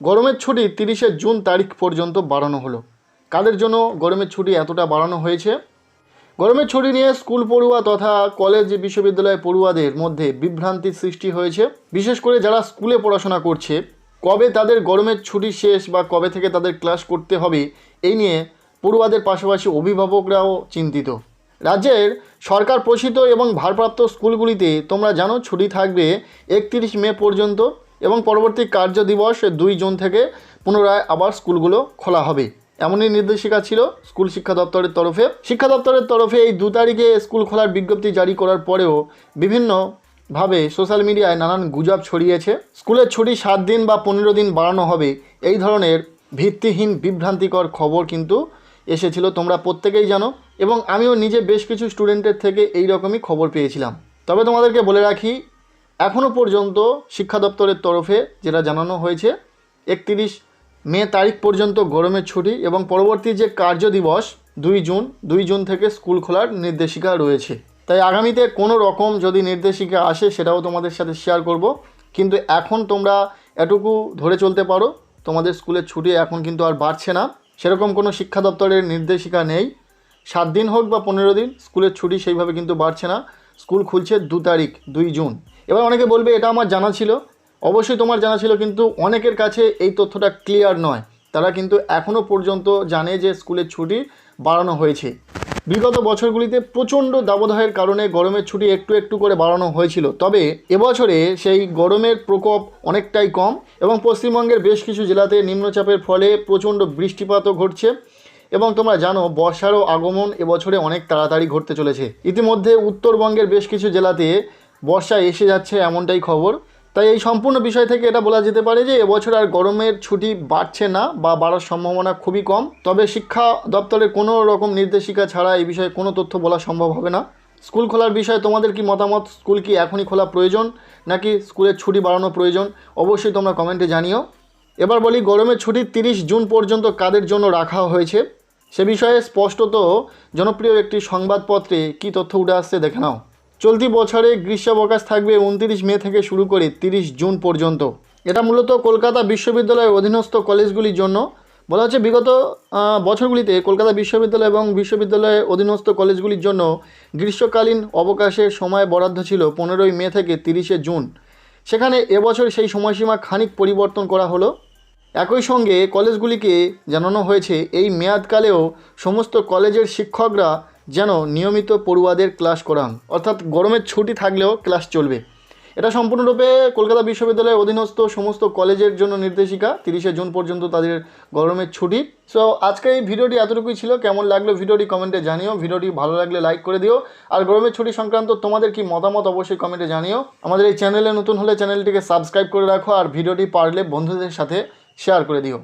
গরমের ছুটি তিরিশে জুন তারিখ পর্যন্ত বাড়ানো হলো। কাদের জন্য গরমের ছুটি এতটা বাড়ানো হয়েছে? গরমের ছুটি নিয়ে স্কুল পড়ুয়া তথা কলেজ বিশ্ববিদ্যালয় পড়ুয়াদের মধ্যে বিভ্রান্তির সৃষ্টি হয়েছে। বিশেষ করে যারা স্কুলে পড়াশোনা করছে, কবে তাদের গরমের ছুটি শেষ বা কবে থেকে তাদের ক্লাস করতে হবে, এই নিয়ে পড়ুয়াদের পাশাপাশি অভিভাবকরাও চিন্তিত। রাজ্যের সরকার পোষিত এবং ভারপ্রাপ্ত স্কুলগুলিতে তোমরা জানো ছুটি থাকবে একত্রিশ মে পর্যন্ত। এবং পরবর্তী কার্য দিবস দুই জুন থেকে পুনরায় আবার স্কুলগুলো খোলা হবে। এমনই নির্দেশিকা ছিল স্কুল শিক্ষা দপ্তরের তরফে। শিক্ষা দপ্তরের তরফে এই দু তারিখে স্কুল খোলার বিজ্ঞপ্তি জারি করার পরেও বিভিন্ন ভাবে সোশ্যাল মিডিয়ায় নানান গুজব ছড়িয়েছে। স্কুলের ছুটি সাত দিন বা পনেরো দিন বাড়ানো হবে। এই ধরনের ভিত্তিহীন, বিভ্রান্তিকর খবর কিন্তু এসেছিল, তোমরা প্রত্যেকেই জানো। এবং আমিও নিজে বেশ কিছু স্টুডেন্টের থেকে এই রকমই খবর পেয়েছিলাম। তবে তোমাদেরকে বলে রাখি এখনও পর্যন্ত শিক্ষা দপ্তরের তরফে যেটা জানানো হয়েছে, একত্রিশ মে তারিখ পর্যন্ত গরমের ছুটি এবং পরবর্তী যে কার্য দিবস, দুই জুন দুই জুন থেকে স্কুল খোলার নির্দেশিকা রয়েছে। তাই আগামীতে কোনো রকম যদি নির্দেশিকা আসে সেটাও তোমাদের সাথে শেয়ার করব। কিন্তু এখন তোমরা এটুকু ধরে চলতে পারো, তোমাদের স্কুলের ছুটি এখন কিন্তু আর বাড়ছে না। সেরকম কোনো শিক্ষা দপ্তরের নির্দেশিকা নেই। সাত দিন হোক বা পনেরো দিন, স্কুলের ছুটি সেইভাবে কিন্তু বাড়ছে না। স্কুল খুলছে দু তারিখ, দুই জুন। এবার অনেকে বলবে এটা আমার জানা ছিল। অবশ্যই তোমার জানা ছিল, কিন্তু অনেকের কাছে এই তথ্যটা ক্লিয়ার নয়। তারা কিন্তু এখনও পর্যন্ত জানে যে স্কুলের ছুটি বাড়ানো হয়েছে। বিগত বছরগুলিতে প্রচণ্ড দাবদাহের কারণে গরমের ছুটি একটু একটু করে বাড়ানো হয়েছিল। তবে এবছরে সেই গরমের প্রকোপ অনেকটাই কম এবং পশ্চিমবঙ্গের বেশ কিছু জেলাতে নিম্নচাপের ফলে প্রচণ্ড বৃষ্টিপাতও ঘটছে এবং তোমরা জানো, বর্ষারও আগমন এবছরে অনেক তাড়াতাড়ি ঘটতে চলেছে। ইতিমধ্যে উত্তরবঙ্গের বেশ কিছু জেলাতে বর্ষা এসে যাচ্ছে এমনটাই খবর। তাই এই সম্পূর্ণ বিষয় থেকে এটা বলা যেতে পারে যে এবছর আর গরমের ছুটি বাড়ছে না বা বাড়ার সম্ভাবনা খুবই কম। তবে শিক্ষা দপ্তরের কোনো রকম নির্দেশিকা ছাড়া এই বিষয়ে কোনো তথ্য বলা সম্ভব হবে না। স্কুল খোলার বিষয়ে তোমাদের কি মতামত? স্কুল কি এখনই খোলা প্রয়োজন নাকি স্কুলের ছুটি বাড়ানো প্রয়োজন? অবশ্যই তোমরা কমেন্টে জানিও। এবার বলি গরমের ছুটি তিরিশ জুন পর্যন্ত কাদের জন্য রাখা হয়েছে? সে বিষয়ে স্পষ্টত জনপ্রিয় একটি সংবাদপত্রে কী তথ্য উঠে আসছে দেখে নাও। চলতি বছরে গ্রীষ্মাবকাশ থাকবে উনত্রিশ মে থেকে শুরু করে তিরিশ জুন পর্যন্ত। এটা মূলত কলকাতা বিশ্ববিদ্যালয়ের অধীনস্থ কলেজগুলির জন্য। বলা হচ্ছে বিগত বছরগুলিতে কলকাতা বিশ্ববিদ্যালয় এবং বিশ্ববিদ্যালয়ের অধীনস্থ কলেজগুলির জন্য গ্রীষ্মকালীন অবকাশের সময় বরাদ্দ ছিল পনেরোই মে থেকে তিরিশে জুন। সেখানে এবছর সেই সময়সীমা খানিক পরিবর্তন করা হলো। একই সঙ্গে কলেজগুলিকে জানানো হয়েছে, এই মেয়াদকালেও সমস্ত কলেজের শিক্ষকরা যেন নিয়মিত পড়ুয়াদের ক্লাস করান। অর্থাৎ গরমের ছুটি থাকলেও ক্লাস চলবে। এটা সম্পূর্ণরূপে কলকাতা বিশ্ববিদ্যালয়ের অধীনস্থ সমস্ত কলেজের জন্য নির্দেশিকা, তিরিশে জুন পর্যন্ত তাদের গরমের ছুটি। সো আজকে এই ভিডিওটি এতটুকুই ছিল। কেমন লাগল ভিডিওটি কমেন্টে জানিও। ভিডিওটি ভালো লাগলে লাইক করে দিও। আর গরমের ছুটি সংক্রান্ত তোমাদের কি মতামত অবশ্যই কমেন্টে জানিও। আমাদের এই চ্যানেলে নতুন হলে চ্যানেলটিকে সাবস্ক্রাইব করে রাখো আর ভিডিওটি পারলে বন্ধুদের সাথে শেয়ার করে দিও।